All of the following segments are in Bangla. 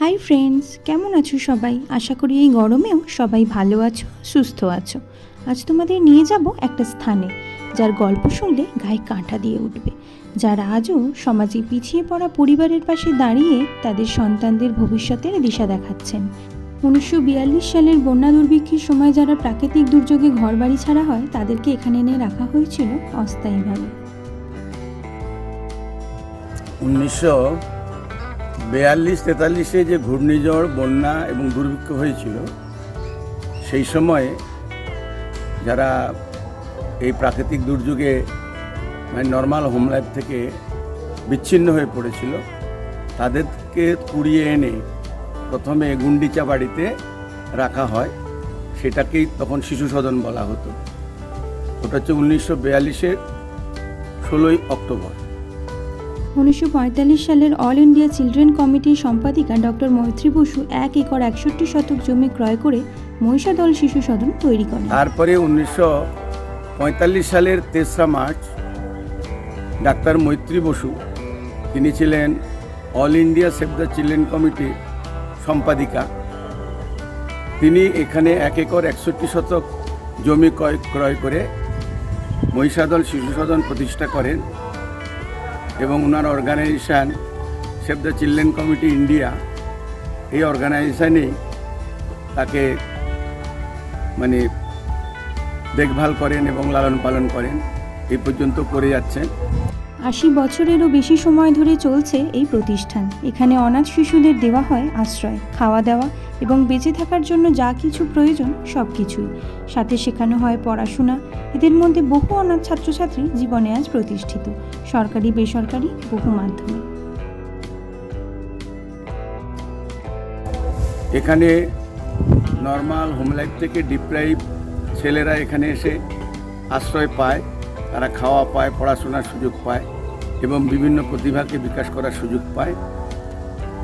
হাই ফ্রেন্ডস কেমন আছো সবাই? আশা করি এই গরমেও সবাই ভালো আছো, সুস্থ আছো। আজ তোমাদের নিয়ে যাব একটা স্থানে, যার গল্প শুনলে গায়ে কাঁটা দিয়ে উঠবে, যারা আজও সমাজে পিছিয়ে পড়া পরিবারের পাশে দাঁড়িয়ে তাদের সন্তানদের ভবিষ্যতের দিশা দেখাচ্ছেন। উনিশশো বিয়াল্লিশ সালের বন্যা দুর্ভিক্ষের সময় যারা প্রাকৃতিক দুর্যোগে ঘরবাড়ি ছাড়া হয়, তাদেরকে এখানে এনে রাখা হয়েছিল অস্থায়ীভাবে। উনিশশো বেয়াল্লিশ তেতাল্লিশে যে ঘূর্ণিঝড়, বন্যা এবং দুর্ভিক্ষ হয়েছিল, সেই সময়ে যারা এই প্রাকৃতিক দুর্যোগে মানে নর্মাল হোম লাইফ থেকে বিচ্ছিন্ন হয়ে পড়েছিল, তাদেরকে কুড়িয়ে এনে প্রথমে গুন্ডিচা বাড়িতে রাখা হয়, সেটাকেই তখন শিশু সদন বলা হতো। ওটা হচ্ছে উনিশশো বিয়াল্লিশের ষোলোই অক্টোবর। উনিশশো পঁয়তাল্লিশ সালের অল ইন্ডিয়া চিলড্রেন কমিটির সম্পাদিকা ডক্টর মৈত্রী বসু এক একর একষট্টি শতক জমি ক্রয় করে মহিষাদল শিশু সদন তৈরি করেন। তারপরে উনিশশো পঁয়তাল্লিশ সালের তেসরা মার্চ ডাক্তার মৈত্রী বসু, তিনি ছিলেন All India Save the Children কমিটির সম্পাদিকা। তিনি এখানে এক একর একষট্টি শতক জমি ক্রয় ক্রয় করে মহিষাদল শিশু সদন প্রতিষ্ঠা করেন। এবং ওনার organisation Save the Children committee India এই অর্গানাইজেশানেই তাকে মানে দেখভাল করেন এবং লালন পালন করেন। এই পর্যন্ত করে যাচ্ছেন। আশি বছরেরও বেশি সময় ধরে চলছে এই প্রতিষ্ঠান। এখানে অনাথ শিশুদের দেওয়া হয় আশ্রয়, খাওয়া দাওয়া এবং বেঁচে থাকার জন্য যা কিছু প্রয়োজন সব কিছুই সাথে শেখানো হয় পড়াশোনা। এদের মধ্যে বহু অনাথ ছাত্রছাত্রী জীবনে আজ প্রতিষ্ঠিত। সরকারি, বেসরকারি, বহু মাধ্যমে। এখানে নর্মাল হোম লাইফ থেকে ডিপ্রাইভ ছেলেরা এখানে এসে আশ্রয় পায়। তারা খাওয়া পায়, পড়াশোনার সুযোগ পায়। এবং বিভিন্ন প্রতিভাকে বিকাশ করার সুযোগ পায়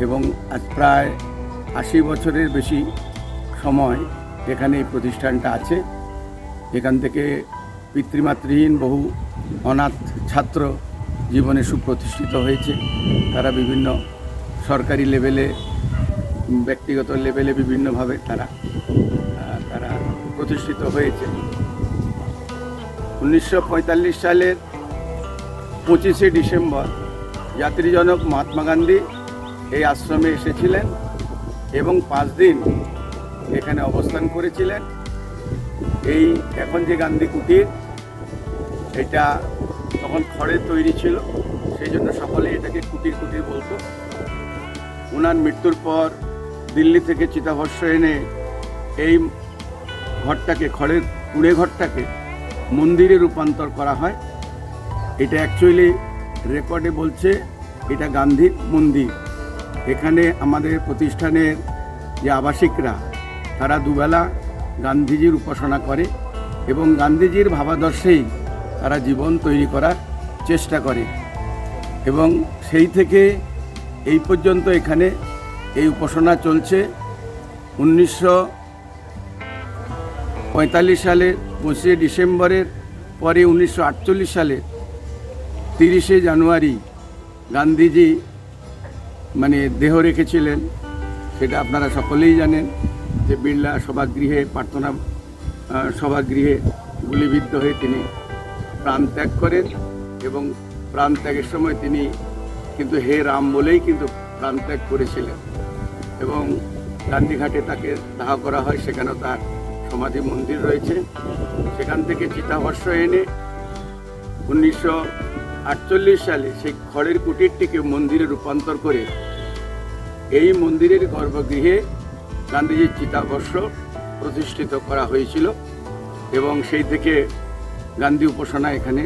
এবং আজ প্রায় আশি বছরের বেশি সময় এখানে এই প্রতিষ্ঠানটা আছে। এখান থেকে পিতৃমাতৃহীন বহু অনাথ ছাত্র জীবনে সুপ্রতিষ্ঠিত হয়েছে। তারা বিভিন্ন সরকারি লেভেলে, ব্যক্তিগত লেভেলে বিভিন্নভাবে তারা তারা প্রতিষ্ঠিত হয়েছে। উনিশশো পঁয়তাল্লিশ সালের পঁচিশে ডিসেম্বর যাত্রীজনক মহাত্মা গান্ধী এই আশ্রমে এসেছিলেন এবং পাঁচ দিন এখানে অবস্থান করেছিলেন। এই এখন যে গান্ধী কুটির, এটা তখন খড়ের তৈরি ছিল, সেই জন্য সকলে এটাকে কুটির কুটির বলতো। ওনার মৃত্যুর পর দিল্লি থেকে চিতাভস্য এনে এই ঘরটাকে, খড়ের কুড়ে ঘরটাকে মন্দিরে রূপান্তর করা হয়। এটা অ্যাকচুয়ালি রেকর্ডে বলছে, এটা গান্ধীর মন্দির। এখানে আমাদের প্রতিষ্ঠানের যে আবাসিকরা, তারা দুবেলা গান্ধীজির উপাসনা করে এবং গান্ধীজির ভাবাদর্শেই তারা জীবন তৈরি করার চেষ্টা করে। এবং সেই থেকে এই পর্যন্ত এখানে এই উপাসনা চলছে। উনিশশো পঁয়তাল্লিশ সালের পঁচিশে ডিসেম্বরের পরে উনিশশো আটচল্লিশ সালের তিরিশে জানুয়ারি গান্ধীজি মানে দেহ রেখেছিলেন, সেটা আপনারা সকলেই জানেন যে বিড়লা সভাগৃহে, প্রার্থনা সভাগৃহে গুলিবিদ্ধ হয়ে তিনি প্রাণ ত্যাগ করেন এবং প্রাণ ত্যাগের সময় তিনি কিন্তু হে রাম বলেই কিন্তু প্রাণ ত্যাগ করেছিলেন এবং গান্ধীঘাটে তাকে দাহ করা হয়, সেখানেও তার সমাধি মন্দির রয়েছে। সেখান থেকে চিতাভস্য এনে উনিশশো আটচল্লিশ সালে সেই খড়ের কুটিরটিকে মন্দিরে রূপান্তর করে এই মন্দিরের গর্ভগৃহে গান্ধীজির চিতাভস্য প্রতিষ্ঠিত করা হয়েছিল এবং সেই থেকে গান্ধী উপাসনা এখানে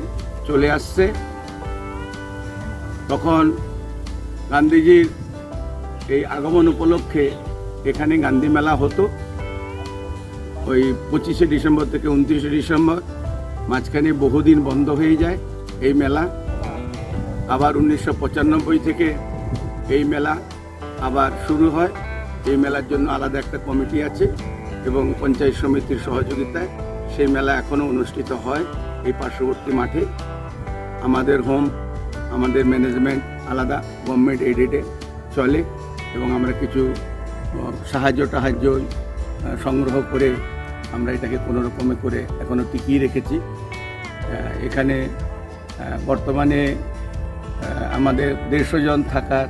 চলে আসছে। তখন গান্ধীজির এই আগমন উপলক্ষে এখানে গান্ধী মেলা হতো। ওই পঁচিশে ডিসেম্বর থেকে উনত্রিশে ডিসেম্বর মাঝখানে বহুদিন বন্ধ হয়ে যায় এই মেলা। আবার উনিশশো পঁচানব্বই থেকে এই মেলা আবার শুরু হয়। এই মেলার জন্য আলাদা একটা কমিটি আছে এবং পঞ্চায়েত সমিতির সহযোগিতায় সেই মেলা এখনও অনুষ্ঠিত হয় এই পার্শ্ববর্তী মাঠে। আমাদের হোম, আমাদের ম্যানেজমেন্ট আলাদা, গভর্নমেন্ট এডিটে চলে এবং আমরা কিছু সাহায্য টাহায্য সংগ্রহ করে আমরা এটাকে কোনো রকমে করে এখনও টিকিয়ে রেখেছি। এখানে বর্তমানে আমাদের দেড়শো জন থাকার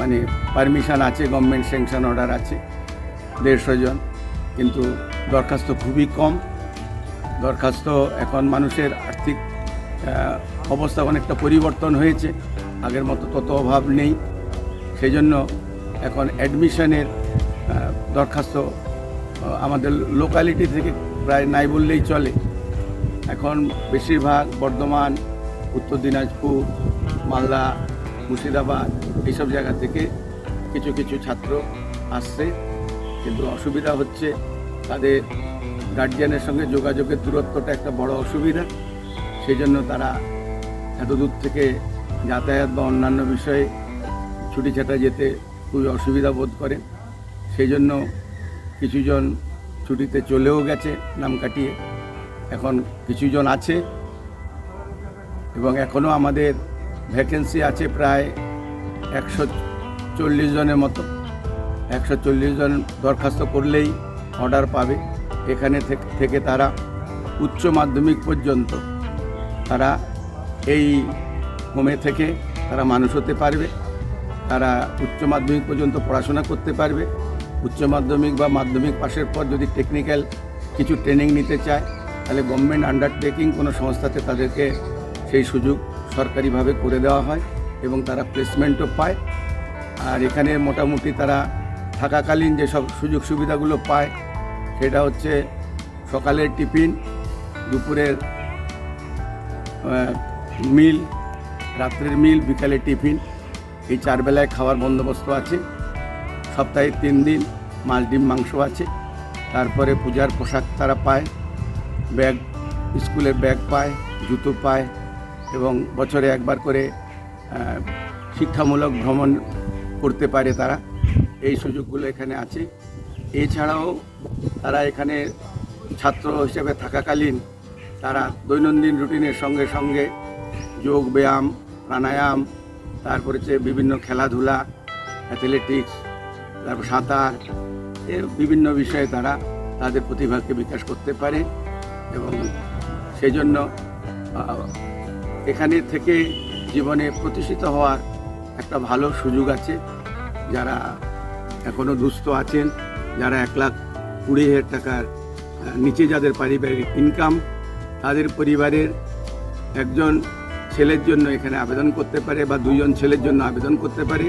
মানে পারমিশন আছে গভর্নমেন্ট স্যাংশন অর্ডার আছে, দেড়শো জন। কিন্তু দরখাস্ত খুবই কম। দরখাস্ত এখন মানুষের আর্থিক অবস্থা অনেকটা পরিবর্তন হয়েছে। আগের মতো তত অভাব নেই। সেই জন্য এখন অ্যাডমিশনের দরখাস্ত আমাদের লোকালিটি থেকে প্রায় নাই বললেই চলে। এখন বেশিরভাগ বর্ধমান উত্তর দিনাজপুর মালদা মুর্শিদাবাদ এইসব জায়গা থেকে কিছু কিছু ছাত্র আসছে। কিন্তু অসুবিধা হচ্ছে তাদের গার্জিয়ানের সঙ্গে যোগাযোগের দূরত্বটা একটা বড় অসুবিধা। সেই জন্য তারা এত দূর থেকে যাতায়াত বা অন্যান্য বিষয়ে ছুটি ছাটা যেতে খুবই অসুবিধা বোধ করেন। সেই জন্য কিছুজন ছুটিতে চলেও গেছে নাম কাটিয়ে এখন কিছুজন আছে। এবং এখনও আমাদের ভ্যাকেন্সি আছে প্রায় একশো চল্লিশ জনের মতো। একশো চল্লিশ জন দরখাস্ত করলেই অর্ডার পাবে। এখানে থেক- তারা উচ্চ মাধ্যমিক পর্যন্ত তারা এই হোমে থেকে তারা মানুষ হতে পারবে। তারা উচ্চ মাধ্যমিক পর্যন্ত পড়াশোনা করতে পারবে। উচ্চ মাধ্যমিক বা মাধ্যমিক পাশের পর যদি টেকনিক্যাল কিছু ট্রেনিং নিতে চায়, তাহলে গভর্নমেন্ট আন্ডারটেকিং কোনো সংস্থাতে তাদেরকে সেই সুযোগ সরকারিভাবে করে দেওয়া হয় এবং তারা প্লেসমেন্টও পায়। আর এখানে মোটামুটি তারা থাকাকালীন যেসব সুযোগ সুবিধাগুলো পায়, সেটা হচ্ছে সকালের টিফিন দুপুরের মিল, রাত্রের মিল বিকালের টিফিন। এই চার বেলায় খাওয়ার বন্দোবস্ত আছে। সপ্তাহে তিন দিন মাছ, ডিম, মাংস আছে। তারপরে পূজার পোশাক তারা পায়। ব্যাগ, স্কুলের ব্যাগ পায়, জুতো পায়। এবং বছরে একবার করে শিক্ষামূলক ভ্রমণ করতে পারে তারা। এই সুযোগগুলো এখানে আছে। এছাড়াও তারা এখানে ছাত্র হিসেবে থাকাকালীন তারা দৈনন্দিন রুটিনের সঙ্গে সঙ্গে যোগ ব্যায়াম, প্রাণায়াম, তারপরে হচ্ছে বিভিন্ন খেলাধুলা অ্যাথলেটিক্স তারপর সাঁতার, এ বিভিন্ন বিষয়ে তারা তাদের প্রতিভাকে বিকাশ করতে পারে এবং সেই জন্য এখানে থেকে জীবনে প্রতিষ্ঠিত হওয়ার একটা ভালো সুযোগ আছে। যারা এখনও দুস্থ আছেন, যারা এক লাখ কুড়ি হাজার টাকার নিচে যাদের পারিবারিক ইনকাম তাদের পরিবারের একজন ছেলের জন্য এখানে আবেদন করতে পারে বা দুইজন ছেলের জন্য আবেদন করতে পারে।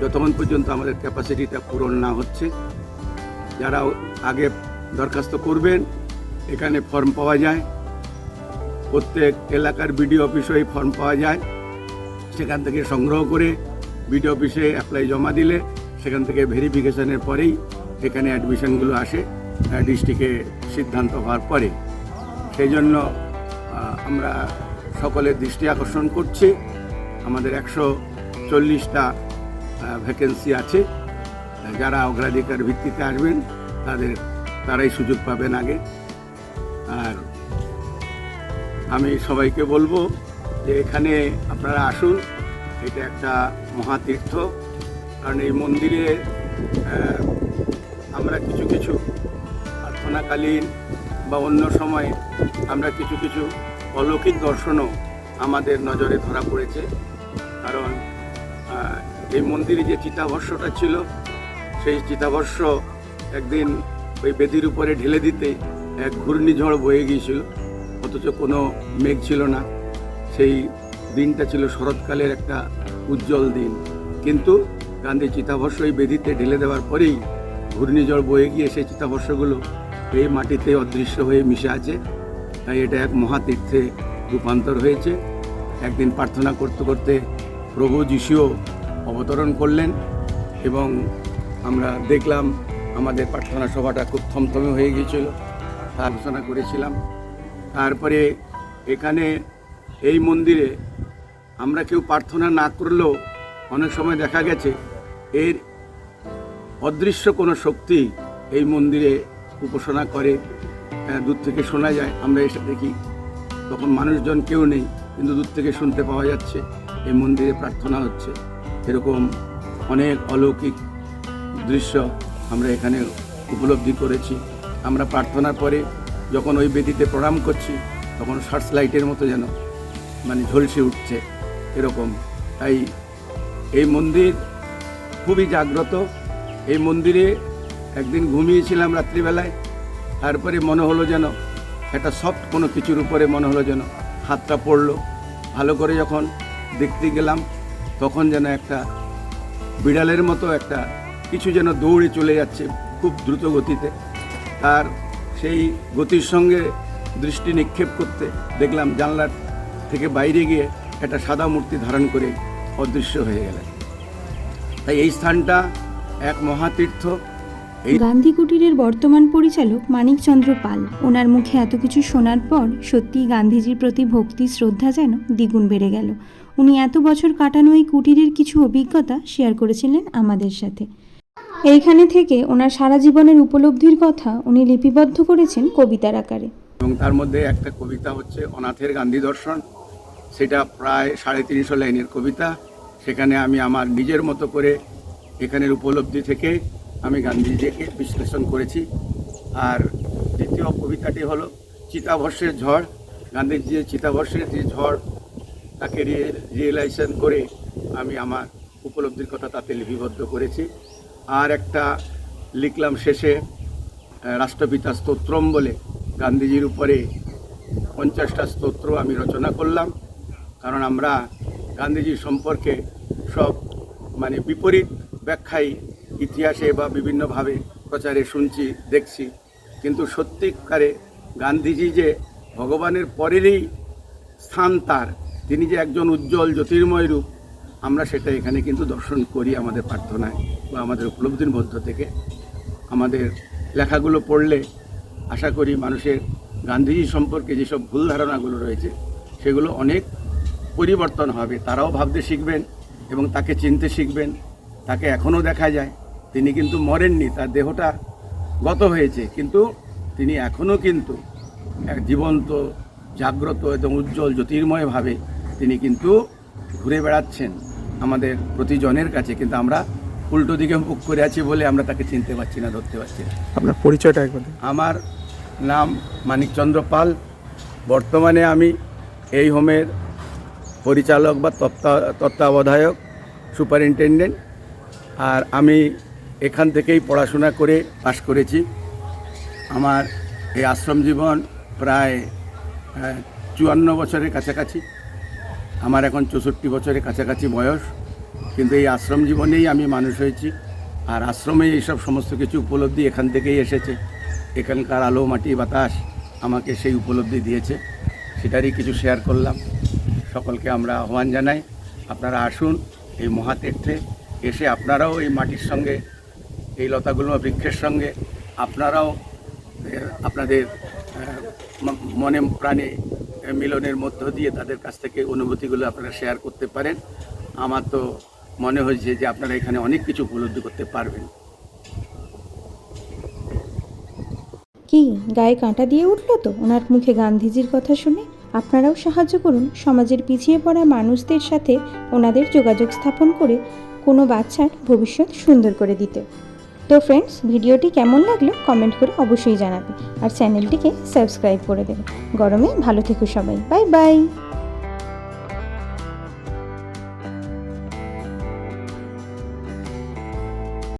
যতক্ষণ পর্যন্ত আমাদের ক্যাপাসিটিটা পূরণ না হচ্ছে, যারা আগে দরখাস্ত করবেন, এখানে ফর্ম পাওয়া যায়। প্রত্যেক এলাকার বিডিও অফিসে এই ফর্ম পাওয়া যায়। সেখান থেকে সংগ্রহ করে বিডিও অফিসে অ্যাপ্লাই জমা দিলে সেখান থেকে ভেরিফিকেশনের পরেই এখানে অ্যাডমিশনগুলো আসে ডিস্ট্রিক্টে সিদ্ধান্ত হওয়ার পরে। সেই জন্য আমরা সকলের দৃষ্টি আকর্ষণ করছি। আমাদের একশো চল্লিশটা ভ্যাকেন্সি আছে। যারা অগ্রাধিকার ভিত্তিতে আসবেন, তাদের, তারাই সুযোগ পাবেন আগে। আর আমি সবাইকে বলব যে এখানে আপনারা আসুন। এটা একটা মহাতীর্থ। কারণ এই মন্দিরে আমরা কিছু কিছু প্রার্থনাকালীন বা অন্য সময়ে আমরা কিছু কিছু অলৌকিক দর্শনও আমাদের নজরে ধরা পড়েছে। কারণ এই মন্দিরে যে চিতাভস্যটা ছিল, সেই চিতাভস্য একদিন ওই বেদির উপরে ঢেলে দিতে এক ঘূর্ণিঝড় বয়ে গিয়েছিল। অথচ কোনো মেঘ ছিল না। সেই দিনটা ছিল শরৎকালের একটা উজ্জ্বল দিন। কিন্তু গান্ধী চিতাভস্য এই বেদিতে ঢেলে দেওয়ার পরেই ঘূর্ণিঝড় বয়ে গিয়ে সেই চিতাভস্যগুলো এই মাটিতে অদৃশ্য হয়ে মিশে আছে। তাই এটা এক মহাতীর্থে রূপান্তর হয়েছে। একদিন প্রার্থনা করতে করতে প্রভু যিশুও অবতরণ করলেন এবং আমরা দেখলাম আমাদের প্রার্থনা সভাটা খুব থমথমে হয়ে গিয়েছিল। তা আলোচনা করেছিলাম। তারপরে এখানে এই মন্দিরে আমরা কেউ প্রার্থনা না করলেও অনেক সময় দেখা গেছে এর অদৃশ্য কোনো শক্তি এই মন্দিরে উপাসনা করে। দূর থেকে শোনা যায়। আমরা এসে দেখি তখন মানুষজন কেউ নেই, কিন্তু দূর থেকে শুনতে পাওয়া যাচ্ছে এই মন্দিরে প্রার্থনা হচ্ছে। এরকম অনেক অলৌকিক দৃশ্য আমরা এখানে উপলব্ধি করেছি। আমরা প্রার্থনার পরে যখন ওই বেদিতে প্রণাম করছি, তখন সার্চ লাইটের মতো যেন মানে ঝলসে উঠছে এরকম। তাই এই মন্দির খুবই জাগ্রত। এই মন্দিরে একদিন ঘুমিয়েছিলাম রাত্রিবেলায়, তারপরে মনে হলো যেন একটা সফট কোনো কিছুর উপরে মনে হলো যেন হাতটা পড়ল। ভালো করে যখন দেখতে গেলাম, তখন যেন একটা বিড়ালের মতো একটা কিছু যেন দৌড়ে চলে যাচ্ছে খুব দ্রুত গতিতে। তার সেই গতির সঙ্গে দৃষ্টি নিক্ষেপ করতে দেখলাম জানলার থেকে বাইরে গিয়ে একটা সাদা মূর্তি ধারণ করে অদৃশ্য হয়ে গেলেন। তাই এই স্থানটা এক মহাতীর্থ। গান্ধী কুটিরের বর্তমান পরিচালক মানিকচন্দ্র পাল, ওনার মুখে এত কিছু শোনার পর সত্যিই গান্ধীজির প্রতি ভক্তি, শ্রদ্ধা যেন দ্বিগুণ বেড়ে গেল। উনি এত বছর কাটানো এই কুটিরের কিছু অভিজ্ঞতা শেয়ার করেছিলেন আমাদের সাথে। এইখানে থেকে ওনার সারা জীবনের উপলব্ধির কথা উনি লিপিবদ্ধ করেছেন কবিতার আকারে। এবং তার মধ্যে একটা কবিতা হচ্ছে অনাথের গান্ধী দর্শন। সেটা প্রায় সাড়ে তিনশো লাইনের কবিতা। সেখানে আমি আমার নিজের মতো করে এখানের উপলব্ধি থেকে আমি গান্ধীজিকে বিশ্লেষণ করেছি। আর দ্বিতীয় কবিতাটি হলো চিতাভস্যের ঝড়। গান্ধীজির চিতাভস্যের যে ঝড়, তাকে রিয়েলাইজেশন করে আমি আমার উপলব্ধির কথা তাতে লিপিবদ্ধ করেছি। আর একটা লিখলাম শেষে রাষ্ট্রপিতা স্তোত্রম বলে গান্ধীজির উপরে পঞ্চাশটা স্তোত্র আমি রচনা করলাম। কারণ আমরা গান্ধীজি সম্পর্কে সব মানে বিপরীত ব্যাখ্যাই ইতিহাসে বা বিভিন্নভাবে প্রচারে শুনছি, দেখছি। কিন্তু সত্যিকারে গান্ধীজি যে ভগবানের পরেরই স্থান তার, তিনি যে একজন উজ্জ্বল জ্যোতির্ময় রূপ, আমরা সেটা এখানে কিন্তু দর্শন করি আমাদের প্রার্থনায়। বা আমাদের উপলব্ধির মধ্য থেকে আমাদের লেখাগুলো পড়লে আশা করি মানুষের গান্ধীজি সম্পর্কে যেসব ভুল ধারণাগুলো রয়েছে, সেগুলো অনেক পরিবর্তন হবে। তারাও ভাবতে শিখবেন এবং তাকে চিনতে শিখবেন। তাকে এখনও দেখা যায়। তিনি কিন্তু মরেননি, তার দেহটা গত হয়েছে। কিন্তু তিনি এখনও কিন্তু এক জীবন্ত, জাগ্রত এবং উজ্জ্বল জ্যোতির্ময়ভাবে তিনি কিন্তু ঘুরে বেড়াচ্ছেন আমাদের প্রতিজনের কাছে। কিন্তু আমরা উল্টো দিকে মুখ করে আছি বলে আমরা তাকে চিনতে পারছি না ধরতে পারছি না। আপনার পরিচয়টা একবার দিন। আমার নাম মানিকচন্দ্র পাল। বর্তমানে আমি এই হোমের পরিচালক বা তত্ত্বা তত্ত্বাবধায়ক সুপারিনটেন্ডেন্ট আর আমি এখান থেকেই পড়াশোনা করে পাশ করেছি। আমার এই আশ্রম জীবন প্রায় চুয়ান্ন বছরের কাছাকাছি। আমার এখন চৌষট্টি বছরের কাছাকাছি বয়স। কিন্তু এই আশ্রম জীবনেই আমি মানুষ হয়েছি। আর আশ্রমে এইসব সমস্ত কিছু উপলব্ধি এখান থেকেই এসেছে। এখানকার আলো, মাটি, বাতাস আমাকে সেই উপলব্ধি দিয়েছে। সেটারই কিছু শেয়ার করলাম। সকলকে আমরা আহ্বান জানাই, আপনারা আসুন এই মহাতীর্থে। এসে আপনারাও এই মাটির সঙ্গে, এই লতাগুলো বৃক্ষের সঙ্গে, আপনারাও আপনাদের মনে প্রাণে মিলনের মধ্য দিয়ে তাদের কাছ থেকে অনুভূতিগুলো আপনারা শেয়ার করতে পারেন। আমার তো মনে হয়েছে যে আপনারা এখানে অনেক কিছু উপলব্ধি করতে পারবেন। কি, গায়ে কাঁটা দিয়ে উঠল তো? ওনার মুখে গান্ধীজির কথা শুনে আপনারাও সাহায্য করুন। সমাজের পিছিয়ে পড়া মানুষদের সাথে ওনাদের যোগাযোগ স্থাপন করে কোনো বাচ্চার ভবিষ্যৎ সুন্দর করে দিতে। তো ফ্রেন্ডস ভিডিওটি কেমন লাগল কমেন্ট করে অবশ্যই জানাবে আর চ্যানেলটিকে সাবস্ক্রাইব করে দেবে গরমে ভালো থেকো সবাই। Bye bye